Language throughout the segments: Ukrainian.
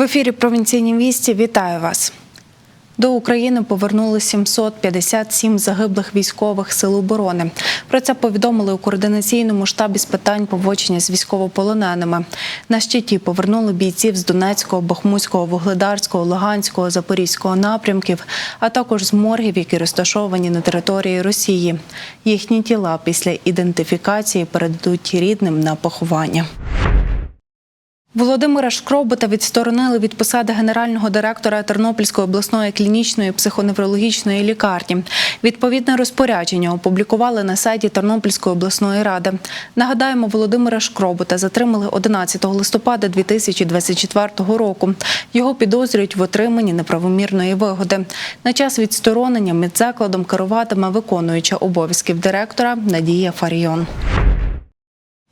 В ефірі провінційні вісті вітаю вас. До України повернули 757 загиблих військових сил оборони. Про це повідомили у координаційному штабі з питань поводження з військовополоненими. На щиті повернули бійців з Донецького, Бахмутського, Вугледарського, Луганського, Запорізького напрямків, а також з моргів, які розташовані на території Росії. Їхні тіла після ідентифікації передадуть рідним на поховання. Володимира Шкробота відсторонили від посади генерального директора Тернопільської обласної клінічної психоневрологічної лікарні. Відповідне розпорядження опублікували на сайті Тернопільської обласної ради. Нагадаємо, Володимира Шкробота затримали 11 листопада 2024 року. Його підозрюють в отриманні неправомірної вигоди. На час відсторонення медзакладом керуватиме виконуюча обов'язків директора Надія Фаріон.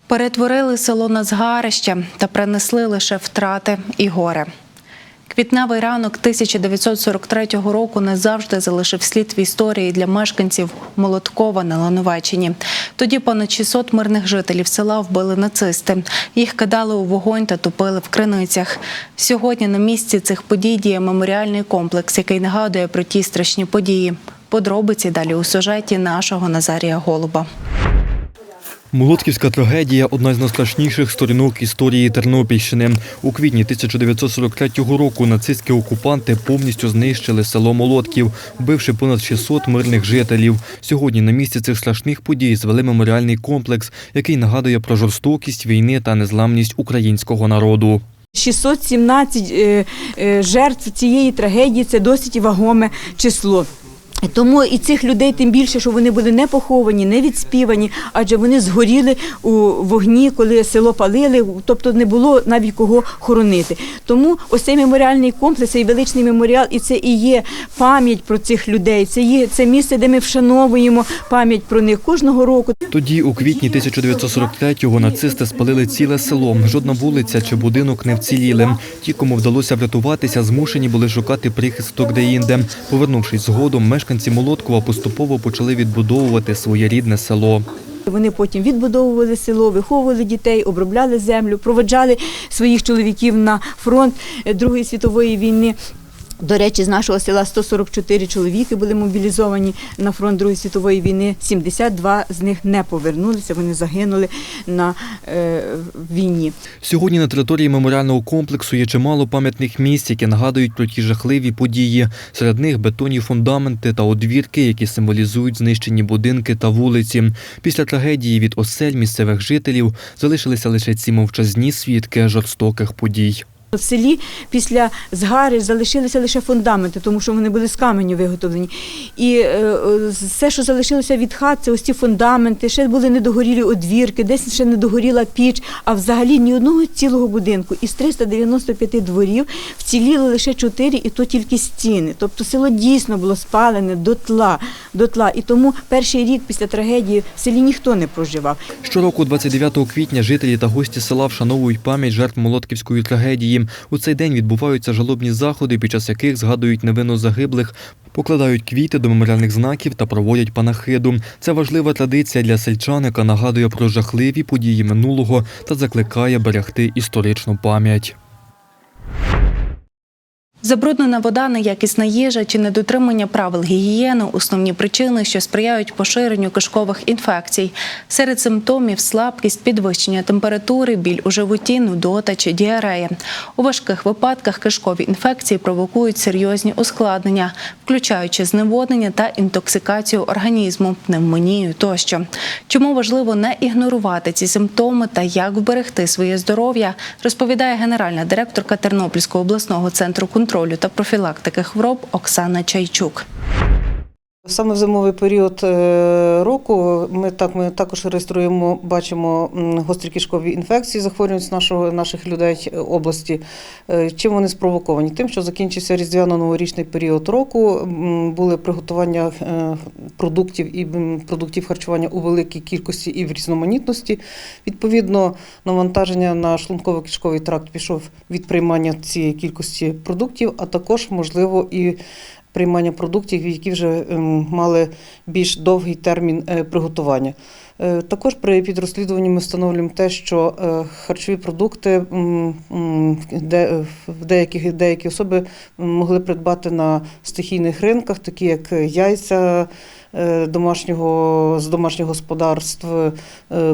Перетворили село на згарище та принесли лише втрати і горе. Квітневий ранок 1943 року назавжди залишив слід в історії для мешканців Молоткова на Лановеччині. Тоді понад 600 мирних жителів села вбили нацисти. Їх кидали у вогонь та топили в криницях. Сьогодні на місці цих подій діє меморіальний комплекс, який нагадує про ті страшні події. Подробиці далі у сюжеті нашого Назарія Голуба. Молотківська трагедія одна з найстрашніших сторінок історії Тернопільщини. У квітні 1943 року нацистські окупанти повністю знищили село Молотків, вбивши понад 600 мирних жителів. Сьогодні на місці цих страшних подій звели меморіальний комплекс, який нагадує про жорстокість війни та незламність українського народу. 617 е, е, жертв цієї трагедії це досить вагоме число. Тому і цих людей тим більше, що вони були не поховані, не відспівані, адже вони згоріли у вогні, коли село палили, тобто не було навіть кого хоронити. Тому ось цей меморіальний комплекс, цей величний меморіал, і це і є пам'ять про цих людей. Це є це місце, де ми вшановуємо пам'ять про них кожного року. Тоді, у квітні 1943-го, нацисти спалили ціле село. Жодна вулиця чи будинок не вціліли. Ті, кому вдалося врятуватися, змушені були шукати прихисток деінде. Повернувшись згодом, мешканці Молоткова поступово почали відбудовувати своє рідне село. Вони потім відбудовували село, виховували дітей, обробляли землю, проведжали своїх чоловіків на фронт Другої світової війни. До речі, з нашого села 144 чоловіки були мобілізовані на фронт Другої світової війни. 72 з них не повернулися. Вони загинули на е, війні. Сьогодні на території меморіального комплексу є чимало пам'ятних місць, які нагадують про ті жахливі події. Серед них бетонні фундаменти та одвірки, які символізують знищені будинки та вулиці. Після трагедії від осель місцевих жителів залишилися лише ці мовчазні свідки жорстоких подій. В селі після згари залишилися лише фундаменти, тому що вони були з каменю виготовлені. І е, все, що залишилося від хат, це ось ці фундаменти, ще були недогорілі одвірки, десь ще не догоріла піч, а взагалі ні одного цілого будинку. Із 395 дворів вціліли лише 4, і то тільки стіни. Тобто село дійсно було спалене дотла, дотла. І тому перший рік після трагедії в селі ніхто не проживав. Щороку, 29 квітня, жителі та гості села вшановують пам'ять жертв Молотківської трагедії. У цей день відбуваються жалобні заходи, під час яких згадують невинно загиблих, покладають квіти до меморіальних знаків та проводять панахиду. Це важлива традиція для сельчан, яка нагадує про жахливі події минулого та закликає берегти історичну пам'ять. Забруднена вода, неякісна їжа чи недотримання правил гігієни основні причини, що сприяють поширенню кишкових інфекцій. Серед симптомів слабкість, підвищення температури, біль у животі, нудота чи діарея. У важких випадках кишкові інфекції провокують серйозні ускладнення, включаючи зневоднення та інтоксикацію організму, пневмонію тощо. Чому важливо не ігнорувати ці симптоми та як вберегти своє здоров'я, розповідає генеральна директорка Тернопільського обласного центру контролю та профілактики хвороб Оксана Чайчук. Саме в зимовий період е, року ми так ми також реєструємо, бачимо гострі кишкові інфекції, захворюваність нашого наших людей е, області. Е, Чим вони спровоковані? Тим, що закінчився різдвяно-новорічний період року, були приготування продуктів і продуктів харчування у великій кількості і в різноманітності. Відповідно, навантаження на шлунково-кишковий тракт пішов від приймання цієї кількості продуктів, а також можливо і приймання продуктів, які вже ем, мали більш довгий термін е, приготування. Е, Також при підрозслідуванні ми встановлюємо те, що е, харчові продукти де, в деяких деякі особи могли придбати на стихійних ринках, такі як яйця домашнього з домашніх господарств,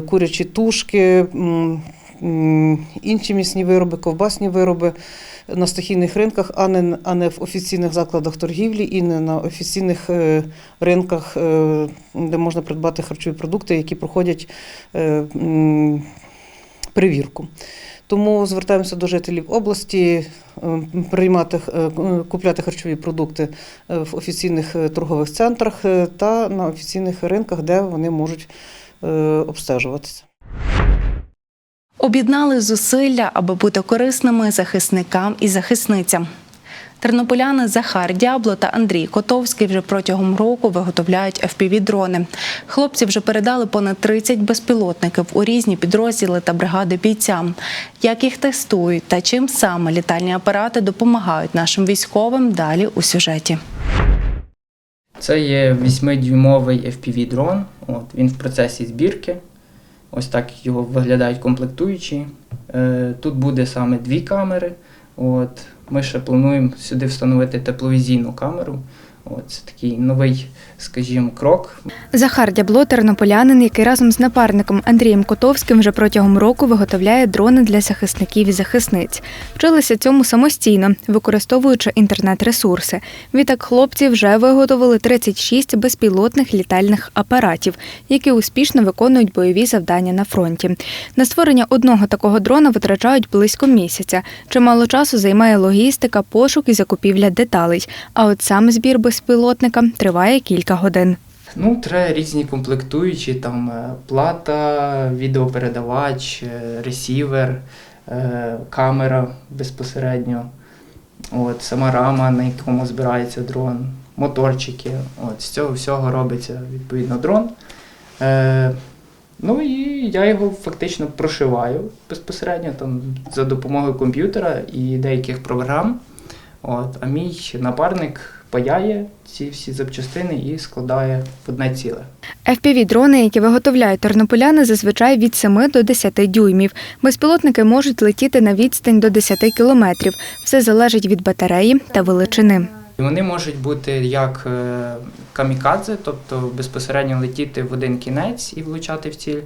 курячі тушки, інші місні вироби, ковбасні вироби на стихійних ринках, а не, а не в офіційних закладах торгівлі і не на офіційних е, ринках, е, де можна придбати харчові продукти, які проходять е, перевірку. Тому звертаємося до жителів області приймати купляти харчові продукти в офіційних торгових центрах та на офіційних ринках, де вони можуть обстежуватися. Об'єднали зусилля, аби бути корисними захисникам і захисницям. Тернополяни Захар Дябло та Андрій Котовський вже протягом року виготовляють FPV-дрони. Хлопці вже передали понад 30 безпілотників у різні підрозділи та бригади бійцям. Як їх тестують та чим саме літальні апарати допомагають нашим військовим далі у сюжеті. Це є 8-дюймовий FPV-дрон. Він в процесі збірки. Ось так його виглядають комплектуючі. Е, тут буде саме дві камери. От, ми ще плануємо сюди встановити тепловізійну камеру. От, це такий новий, скажімо, крок. Захар Дябло тернополянин, який разом з напарником Андрієм Котовським вже протягом року виготовляє дрони для захисників і захисниць. Вчилися цьому самостійно, використовуючи інтернет-ресурси. Відтак хлопці вже виготовили 36 безпілотних літальних апаратів, які успішно виконують бойові завдання на фронті. На створення одного такого дрона витрачають близько місяця. Чимало часу займає логістика, пошук і закупівля деталей. А от сам збір безпілотника триває кілька годин. Ну, треба різні комплектуючі, там е, плата, відеопередавач, е, ресівер, е, камера безпосередньо, от, сама рама, на якому збирається дрон, моторчики. От, з цього всього робиться відповідно дрон. Е, ну і я його фактично прошиваю безпосередньо там, за допомогою комп'ютера і деяких програм. От, а мій напарник паяє ці всі запчастини і складає в одне ціле. FPV-дрони, які виготовляють тернополяни, зазвичай від 7 до 10 дюймів. Безпілотники можуть летіти на відстань до 10 кілометрів. Все залежить від батареї та величини. І вони можуть бути як е, камікадзе, тобто безпосередньо летіти в один кінець і влучати в ціль,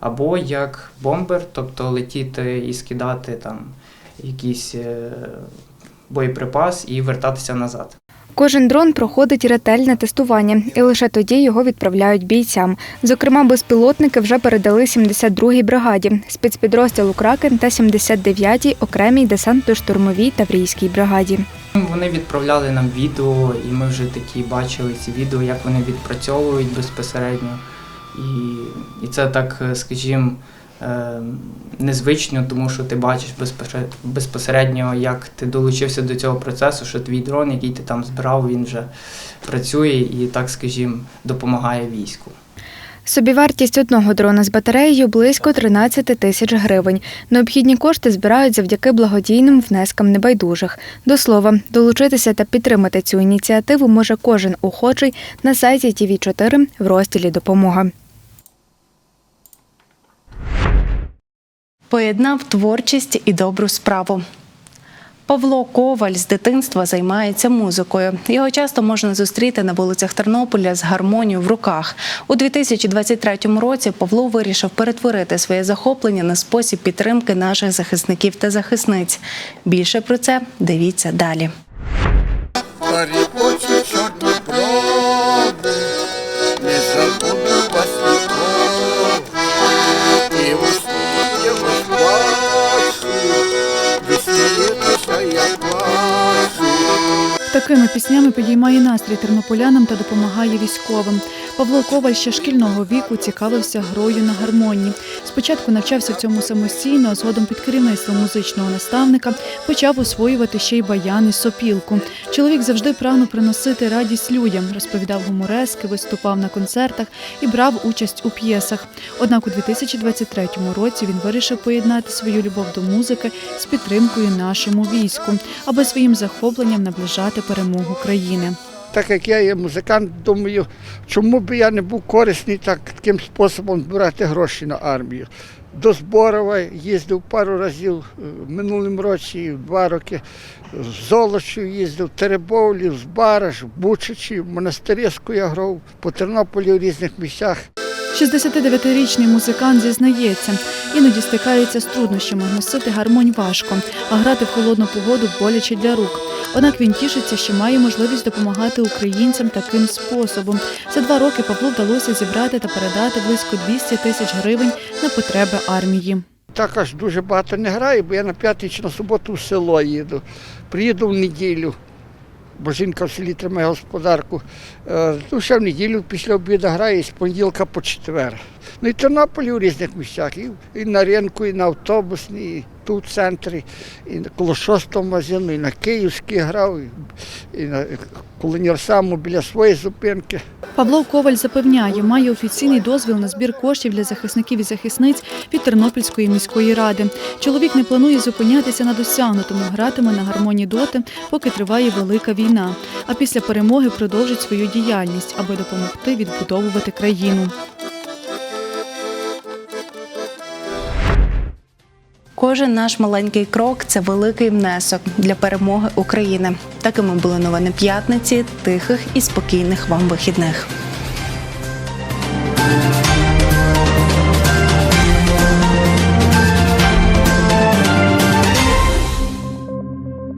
або як бомбер, тобто летіти і скидати там якийсь е, боєприпас і вертатися назад. Кожен дрон проходить ретельне тестування, і лише тоді його відправляють бійцям. Зокрема, безпілотники вже передали 72-й бригаді, спецпідрозділу Кракен та 79-й окремій десантно-штурмовій таврійській бригаді. Вони відправляли нам відео, і ми вже такі бачили ці відео, як вони відпрацьовують безпосередньо. І, і це так, е, скажімо, незвично, тому що ти бачиш безпосередньо, як ти долучився до цього процесу, що твій дрон, який ти там збирав, він вже працює і так, скажімо, допомагає війську. Собівартість одного дрона з батареєю близько 13 тисяч гривень. Необхідні кошти збирають завдяки благодійним внескам небайдужих. До слова, долучитися та підтримати цю ініціативу може кожен охочий на сайті tv 4 в розділі Допомога. Поєднав творчість і добру справу. Павло Коваль з дитинства займається музикою. Його часто можна зустріти на вулицях Тернополя з гармонією в руках. У 2023 році Павло вирішив перетворити своє захоплення на спосіб підтримки наших захисників та захисниць. Більше про це дивіться далі. Такими піснями підіймає настрій тернополянам та допомагає військовим. Павло Коваль ще шкільного віку цікавився грою на гармонії. Спочатку навчався в цьому самостійно, а згодом під керівництвом музичного наставника почав освоювати ще й баян і сопілку. Чоловік завжди прагнув приносити радість людям, розповідав гуморески, виступав на концертах і брав участь у п'єсах. Однак у 2023 році він вирішив поєднати свою любов до музики з підтримкою нашому війську, аби своїм захопленням наближати перемогу країни. Так як я є музикант, думаю, чому б я не був корисний так, таким способом збирати гроші на армію. До Зборова їздив пару разів е, минулим році, два роки. В Золочу їздив, в Теребовлі, в Збараж, в Бучачі, в Монастирську я грав, по Тернополі в різних місцях. 69-річний музикант зізнається, іноді стикається з труднощами, носити гармонь важко, а грати в холодну погоду боляче для рук. Однак він тішиться, що має можливість допомагати українцям таким способом. За два роки Павлу вдалося зібрати та передати близько 200 тисяч гривень на потреби армії. Також дуже багато не граю, бо я на чи на суботу в село їду. Приїду в неділю, бо жінка в селі тримає господарку. Е, Ну, ще в неділю після обіду граю з понеділка по четвер. Ну і Тернополі в різних місцях, і, на ринку, і на автобусній, тут в центрі, і коло шостого магазину, і на Київській грав, і, на колоніарсаму біля своєї зупинки. Павло Коваль запевняє, має офіційний дозвіл на збір коштів для захисників і захисниць від Тернопільської міської ради. Чоловік не планує зупинятися на досягнутому, гратиме на гармоні доти, поки триває велика війна. А після перемоги продовжить свою діяльність, аби допомогти відбудовувати країну. Кожен наш маленький крок це великий внесок для перемоги України. Такими були новини п'ятниці. Тихих і спокійних вам вихідних.